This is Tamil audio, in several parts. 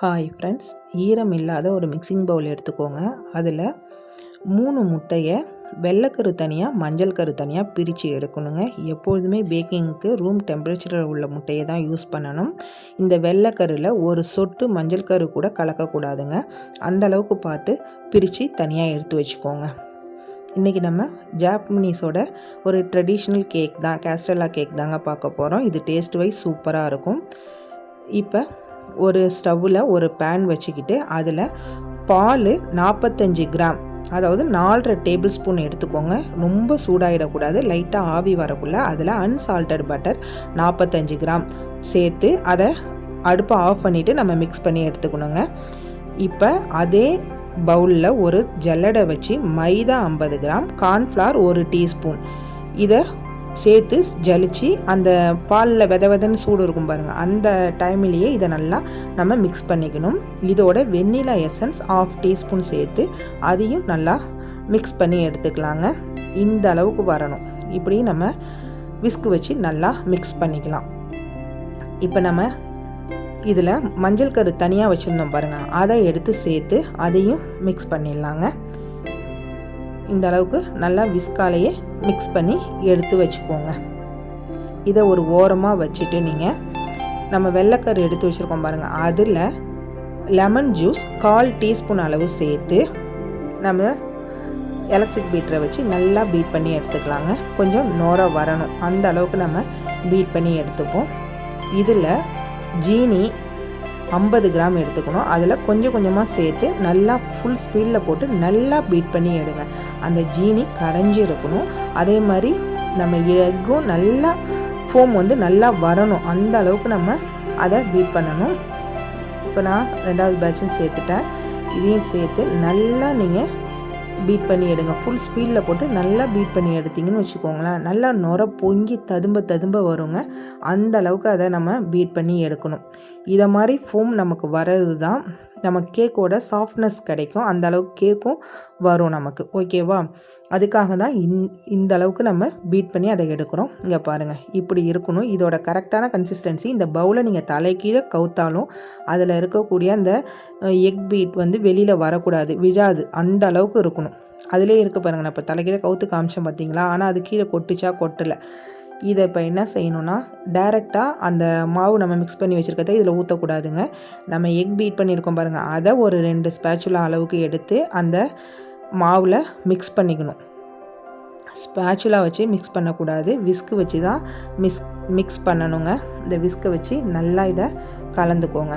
ஹாய் ஃப்ரெண்ட்ஸ் ஈரம் இல்லாத ஒரு மிக்சிங் பவுல் எடுத்துக்கோங்க. அதில் மூணு முட்டையை வெள்ளைக்கரு தனியாக மஞ்சள் கரு தனியாக பிரித்து எடுக்கணுங்க. எப்பொழுதுமே பேக்கிங்க்கு ரூம் டெம்பரேச்சரில் உள்ள முட்டையை தான் யூஸ் பண்ணணும். இந்த வெள்ளைக்கருவில் ஒரு சொட்டு மஞ்சள் கரு கூட கலக்கக்கூடாதுங்க. அந்த அளவுக்கு பார்த்து பிரித்து தனியாக எடுத்து வச்சுக்கோங்க. இன்றைக்கி நம்ம ஜாப்பனீஸோட ஒரு ட்ரெடிஷ்னல் கேக் தான் கேஸ்ட்ரலா கேக் தாங்க பார்க்க போகிறோம் இது டேஸ்ட் வைஸ் சூப்பராக இருக்கும். இப்போ ஒரு ஸ்டவ்வில் ஒரு பேன் வச்சுக்கிட்டு அதில் பால் நாற்பத்தஞ்சு கிராம் அதாவது நாலரை டேபிள் ஸ்பூன் எடுத்துக்கோங்க. ரொம்ப சூடாகிடக்கூடாது லைட்டாக ஆவி வரக்குள்ள அதில் அன்சால்டட் பட்டர் நாற்பத்தஞ்சு கிராம் சேர்த்து அதை அடுப்பை ஆஃப் பண்ணிவிட்டு நம்ம மிக்ஸ் பண்ணி எடுத்துக்கணுங்க. இப்போ அதே பவுலில் ஒரு ஜல்லடை வச்சு மைதா ஐம்பது கிராம் கார்ன்ஃப்ளவர் ஒரு டீஸ்பூன். இதை சேர்த்து ஜலிச்சு அந்த பாலில் வித விதன்னு சூடு இருக்கும் பாருங்கள் அந்த டைம்லேயே இதை நல்லா நம்ம மிக்ஸ் பண்ணிக்கணும். இதோட வெண்ணிலா எசன்ஸ் ஆஃப் டீஸ்பூன் சேர்த்து அதையும் நல்லா மிக்ஸ் பண்ணி எடுத்துக்கலாங்க. இந்த அளவுக்கு வரணும். இப்படி நம்ம விஸ்கு வச்சு நல்லா மிக்ஸ் பண்ணிக்கலாம். இப்போ நம்ம இதில் மஞ்சள் கரு தனியாக வச்சுருந்தோம் பாருங்கள் அதை எடுத்து சேர்த்து அதையும் மிக்ஸ் பண்ணிடலாங்க. இந்த அளவுக்கு நல்லா விஸ்காலையே மிக்ஸ் பண்ணி எடுத்து வச்சுக்கோங்க. இதை ஒரு ஓரமாக வச்சுட்டு நீங்கள் நம்ம வெள்ளைக்கரு எடுத்து வச்சுருக்கோம் பாருங்கள் அதில் லெமன் ஜூஸ் கால் டீஸ்பூன் அளவு சேர்த்து நம்ம எலக்ட்ரிக் பீட்டரை வச்சு நல்லா பீட் பண்ணி எடுத்துக்கலாங்க. கொஞ்சம் நோர வரணும். அந்த அளவுக்கு நம்ம பீட் பண்ணி எடுத்துப்போம். இதில் ஜீனி ஐம்பது கிராம் எடுத்துக்கணும். அதில் கொஞ்சம் கொஞ்சமாக சேர்த்து நல்லா ஃபுல் ஸ்பீடில் போட்டு நல்லா பீட் பண்ணி எடுங்க. அந்த ஜீனி கரைஞ்சி இருக்கணும். அதே மாதிரி நம்ம எக்கும் நல்லா ஃபோம் வந்து நல்லா வரணும். அந்த அளவுக்கு நம்ம அதை பீட் பண்ணணும். இப்போ நான் ரெண்டாவது பேட்சும் சேர்த்துட்டேன். இதையும் சேர்த்து நல்லா நீங்கள் பீட் பண்ணி எடுங்க. ஃபுல் ஸ்பீடில் போட்டு நல்லா பீட் பண்ணி எடுத்திங்கன்னு வச்சுக்கோங்களேன். நல்லா நுர பொங்கி ததும்ப ததும்ப வருங்க. அந்த அளவுக்கு அதை நம்ம பீட் பண்ணி எடுக்கணும். இதை மாதிரி ஃபோம் நமக்கு வர்றது தான் நம்ம கேக்கோட சாஃப்ட்னஸ் கிடைக்கும். அந்த அளவுக்கு கேக்கும் வரும் நமக்கு. ஓகேவா அதுக்காக தான் இந் இந்த அளவுக்கு நம்ம பீட் பண்ணி அதை எடுக்கிறோம். இங்கே பாருங்கள் இப்படி இருக்கணும். இதோட கரெக்டான கன்சிஸ்டன்சி இந்த பவுலை நீங்கள் தலைக்கீழே கவுத்தாலும் அதில் இருக்கக்கூடிய அந்த எக் பீட் வந்து வெளியில் வரக்கூடாது. விழாது. அந்த அளவுக்கு இருக்கணும். அதிலே இருக்க பாருங்கள் நான் இப்போ தலைக்கீழே கவுத்து காமிச்சேன் பார்த்தீங்களா ஆனால் அது கீழே கொட்டுச்சா கொட்டலை. இதை இப்போ என்ன செய்யணும்னா டைரெக்டாக அந்த மாவு நம்ம மிக்ஸ் பண்ணி வச்சுருக்கத இதில் ஊற்றக்கூடாதுங்க நம்ம எக் பீட் பண்ணியிருக்கோம் பாருங்கள் அதை ஒரு ரெண்டு ஸ்பேச்சுலா அளவுக்கு எடுத்து அந்த மாவில் மிக்ஸ் பண்ணிக்கணும். ஸ்பேச்சுலா வச்சு மிக்ஸ் பண்ணக்கூடாது. விஸ்க்கு வச்சு தான் மிக்ஸ் மிக்ஸ் பண்ணணுங்க. இந்த விஸ்கை வச்சு நல்லா இதை கலந்துக்கோங்க.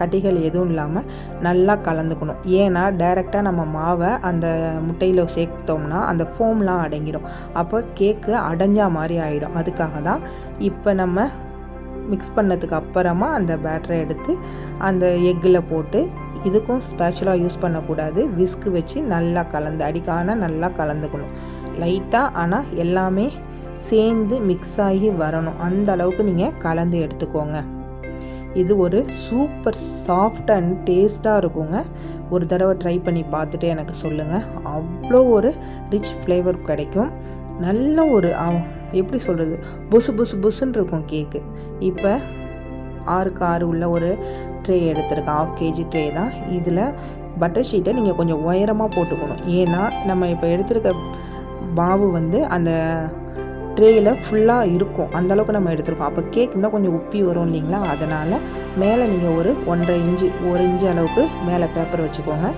கட்டிகள் எதுவும் இல்லாமல் நல்லா கலந்துக்கணும். ஏன்னா டைரெக்டாக நம்ம மாவை அந்த முட்டையில் சேர்த்தோம்னா அந்த ஃபோம்லாம் அடங்கிடும் அப்போ கேக்கு அடைஞ்சா மாதிரி ஆகிடும் அதுக்காக தான் இப்போ நம்ம மிக்ஸ் பண்ணதுக்கு அப்புறமா அந்த பேட்டரை எடுத்து அந்த எக்கில் போட்டு இதுக்கும் ஸ்பேச்சுலாக யூஸ் பண்ணக்கூடாது. விஸ்க்கு வச்சு நல்லா கலந்து அடிக்கான நல்லா கலந்துக்கணும். லைட்டாக ஆனால் எல்லாமே சேர்ந்து மிக்ஸ் ஆகி வரணும். அந்த அளவுக்கு நீங்கள் கலந்து எடுத்துக்கோங்க. இது ஒரு சூப்பர் சாஃப்ட் அண்ட் டேஸ்ட்டாக இருக்குங்க. ஒரு தடவை ட்ரை பண்ணி பார்த்துட்டு எனக்கு சொல்லுங்கள் அவ்வளோ ஒரு ரிச் ஃப்ளேவர் கிடைக்கும். நல்ல ஒரு எப்படி சொல்கிறது புசு புசு புசுன்னு இருக்கும் கேக்கு. இப்போ ஆறுக்கு ஆறு உள்ள ஒரு ட்ரே எடுத்திருக்கேன். ஆஃப் கேஜி ட்ரே தான். இதில் பட்டர் ஷீட்டை நீங்கள் கொஞ்சம் உயரமாக போட்டுக்கணும். ஏன்னா நம்ம இப்போ எடுத்திருக்க மாவு வந்து அந்த ட்ரேயில் ஃபுல்லாக இருக்கும். அந்தளவுக்கு நம்ம எடுத்துருக்கோம். அப்போ கேக் இன்னும் கொஞ்சம் உப்பி வரும் இல்லைங்களா? அதனால் மேலே நீங்கள் ஒரு ஒன்றரை இன்ச்சு ஒரு இன்ச்சு அளவுக்கு மேலே பேப்பர் வச்சுக்கோங்க.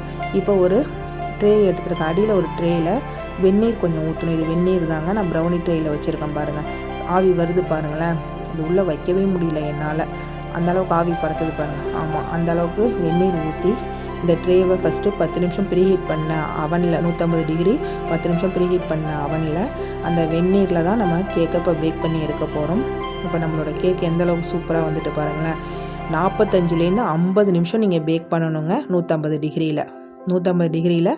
இப்போ ஒரு ட்ரே எடுத்துருக்கேன் அடியில் ஒரு ட்ரேயில் வெந்நீர் கொஞ்சம் ஊற்றணும் இது வெந்நீர் தாங்க நான் ப்ரௌனி ட்ரேயில் வச்சுருக்கேன் பாருங்கள் ஆவி வருது பாருங்களேன். இது உள்ளே வைக்கவே முடியல என்னால். அந்தளவுக்கு ஆவி பறக்குது பாருங்கள் ஆமாம் அந்தளவுக்கு வெந்நீர் ஊற்றி இந்த ட்ரேவை ஃபஸ்ட்டு பத்து நிமிஷம் ப்ரீஹீட் பண்ண அவனில் நூற்றம்பது டிகிரி பத்து நிமிஷம் ப்ரீஹீட் பண்ண அவனில் அந்த வெந்நீரில் தான் நம்ம கேக்கை இப்போ பேக் பண்ணி எடுக்க போகிறோம் இப்போ நம்மளோட கேக் எந்தளவுக்கு சூப்பராக வந்துட்டு பாருங்களேன். நாற்பத்தஞ்சிலேருந்து ஐம்பது நிமிஷம் நீங்கள் பேக் பண்ணணுங்க நூற்றம்பது டிகிரியில் நூற்றம்பது டிகிரியில்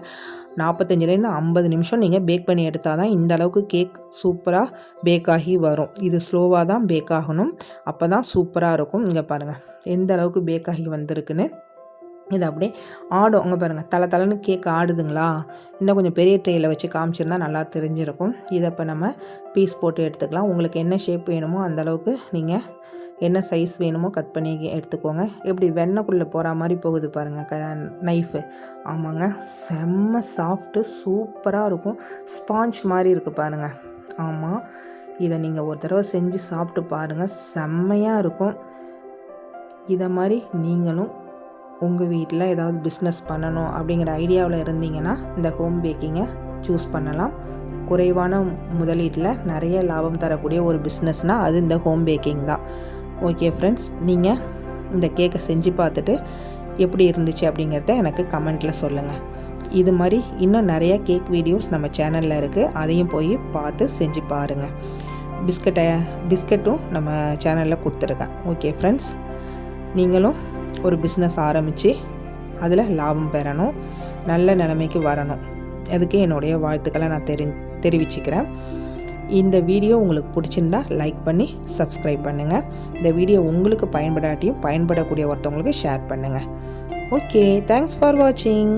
நாற்பத்தஞ்சிலேருந்து ஐம்பது நிமிஷம் நீங்கள் பேக் பண்ணி எடுத்தால் தான் இந்த அளவுக்கு கேக் சூப்பராக பேக் ஆகி வரும். இது ஸ்லோவாக தான் பேக் ஆகணும். அப்போ தான் சூப்பராக இருக்கும். இங்கே பாருங்கள் எந்த அளவுக்கு பேக் ஆகி வந்திருக்குன்னு. இது அப்படியே ஆடும். அங்கே பாருங்கள் தலை தலைன்னு கேக் ஆடுதுங்களா? இன்னும் கொஞ்சம் பெரிய ட்ரேயில் வச்சு காமிச்சிருந்தா நல்லா தெரிஞ்சிருக்கும். இதை இப்போ நம்ம பீஸ் போட்டு எடுத்துக்கலாம். உங்களுக்கு என்ன ஷேப் வேணுமோ அந்தளவுக்கு நீங்கள் என்ன சைஸ் வேணுமோ கட் பண்ணி எடுத்துக்கோங்க. எப்படி வெண்ணக்குள்ளே போகிற மாதிரி போகுது பாருங்கள் க நைஃபு ஆமாங்க செம்ம சாஃப்ட்டு சூப்பராக இருக்கும். ஸ்பாஞ்ச் மாதிரி இருக்குது பாருங்கள் ஆமாம் இதை நீங்கள் ஒரு தடவை செஞ்சு சாப்பிட்டு பாருங்கள் செம்மையாக இருக்கும். இதை மாதிரி நீங்களும் உங்கள் வீட்டில் ஏதாவது பிஸ்னஸ் பண்ணணும் அப்படிங்கிற ஐடியாவில் இருந்தீங்கன்னா இந்த ஹோம் பேக்கிங்கை சூஸ் பண்ணலாம். குறைவான முதலீட்டில் நிறைய லாபம் தரக்கூடிய ஒரு பிஸ்னஸ்னால் அது இந்த ஹோம் பேக்கிங் தான். ஓகே ஃப்ரெண்ட்ஸ் நீங்கள் இந்த கேக்கை செஞ்சு பார்த்துட்டு எப்படி இருந்துச்சு அப்படிங்கிறத எனக்கு கமெண்ட்டில் சொல்லுங்கள் இது மாதிரி இன்னும் நிறைய கேக் வீடியோஸ் நம்ம சேனலில் இருக்குது அதையும் போய் பார்த்து செஞ்சு பாருங்கள் பிஸ்கட்டை பிஸ்கட்டும் நம்ம சேனலில் கொடுத்துருக்கேன். ஓகே ஃப்ரெண்ட்ஸ் நீங்களும் ஒரு பிஸ்னஸ் ஆரம்பித்து அதில் லாபம் பெறணும் நல்ல நிலைமைக்கு வரணும். அதுக்கு என்னுடைய வாழ்த்துக்களை நான் தெரி தெரிவிச்சுக்கிறேன். இந்த வீடியோ உங்களுக்கு பிடிச்சிருந்தா லைக் பண்ணி சப்ஸ்கிரைப் பண்ணுங்கள் இந்த வீடியோ உங்களுக்கு பயன்படாட்டியும் பயன்படக்கூடிய ஒருத்தவங்களுக்கு ஷேர் பண்ணுங்கள் ஓகே தேங்க்ஸ் ஃபார் வாட்சிங்